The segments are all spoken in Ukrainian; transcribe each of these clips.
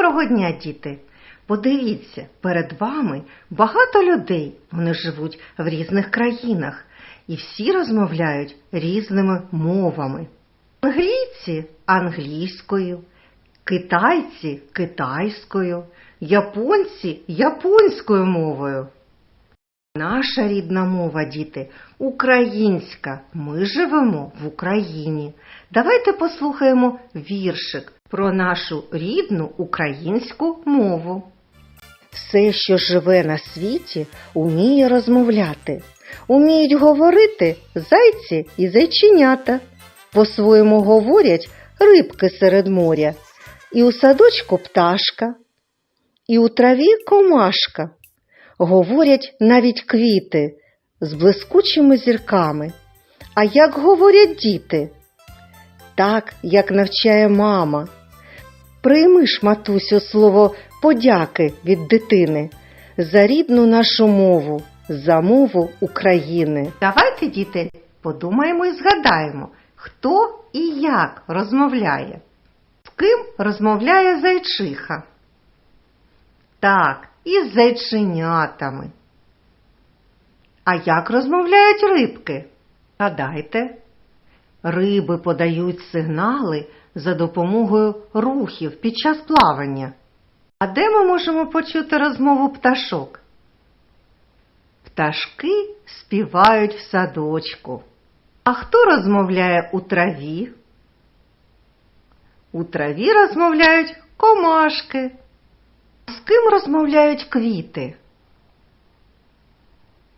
Доброго дня, діти! Подивіться, перед вами багато людей. Вони живуть в різних країнах і всі розмовляють різними мовами. Англійці англійською, китайці китайською, японці японською мовою. Наша рідна мова, діти, українська. Ми живемо в Україні. Давайте послухаємо віршик про нашу рідну українську мову. Все, що живе на світі, уміє розмовляти. Уміють говорити зайці і зайченята. По-своєму говорять рибки серед моря, і у садочку пташка, і у траві комашка. Говорять навіть квіти з блискучими зірками. А як говорять діти? Так, як навчає мама. Прийми ж, матусю, слово подяки від дитини за рідну нашу мову, за мову України. Давайте, діти, подумаємо і згадаємо, хто і як розмовляє. З ким розмовляє зайчиха? Так, із зайченятами. А як розмовляють рибки? Гадайте, риби подають сигнали за допомогою рухів під час плавання. А де ми можемо почути розмову пташок? Пташки співають в садочку. А хто розмовляє у траві? У траві розмовляють комашки. З ким розмовляють квіти?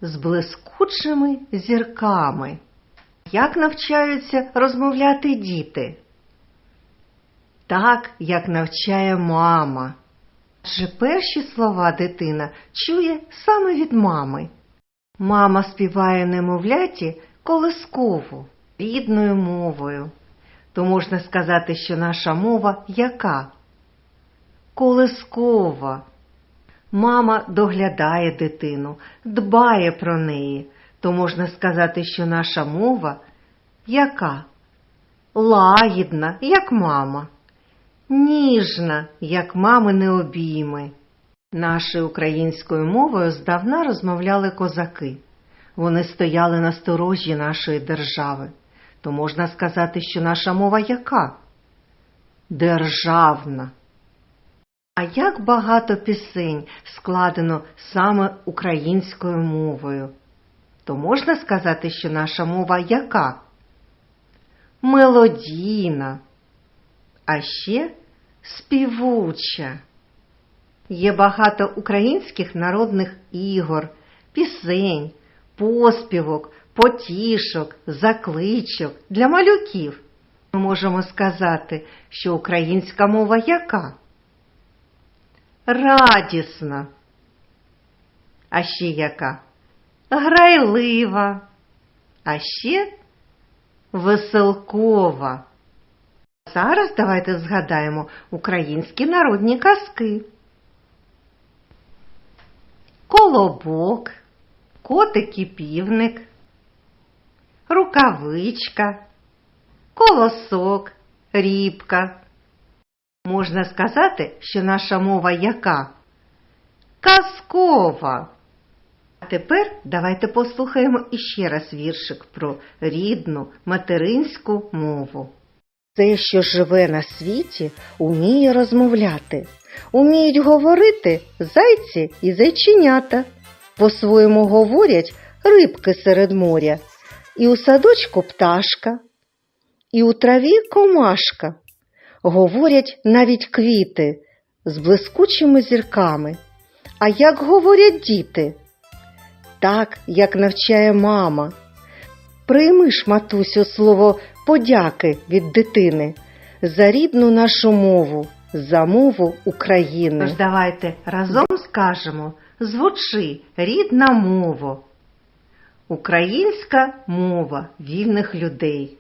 З блискучими зірками. Як навчаються розмовляти діти? Так, як навчає мама. Адже перші слова дитина чує саме від мами. Мама співає немовляті колискову рідною мовою. То можна сказати, що наша мова яка? Колискова. Мама доглядає дитину, дбає про неї, то можна сказати, що наша мова яка? Лагідна, як мама, ніжна, як мамини обійми. Нашою українською мовою здавна розмовляли козаки. Вони стояли на сторожі нашої держави. То можна сказати, що наша мова яка? Державна. А як багато пісень складено саме українською мовою, то можна сказати, що наша мова яка? Мелодійна, а ще співуча. Є багато українських народних ігор, пісень, поспівок, потішок, закличок для малюків. Ми можемо сказати, що українська мова яка? радісна. А ще яка? Грайлива, а ще веселкова. Зараз давайте згадаємо українські народні казки. Колобок, котик і півник, рукавичка, колосок, рібка. Можна сказати, що наша мова яка? Казкова. А тепер давайте послухаємо іще раз віршик про рідну материнську мову. Все, що живе на світі, уміє розмовляти. Уміють говорити зайці і зайченята. По-своєму говорять рибки серед моря, і у садочку пташка, і у траві комашка. Говорять навіть квіти з блискучими зірками. А як говорять діти? Так, як навчає мама. Прийми ж, матусю, слово подяки від дитини за рідну нашу мову, за мову України. Тож давайте разом скажемо звучи рідна мова. Українська мова вільних людей.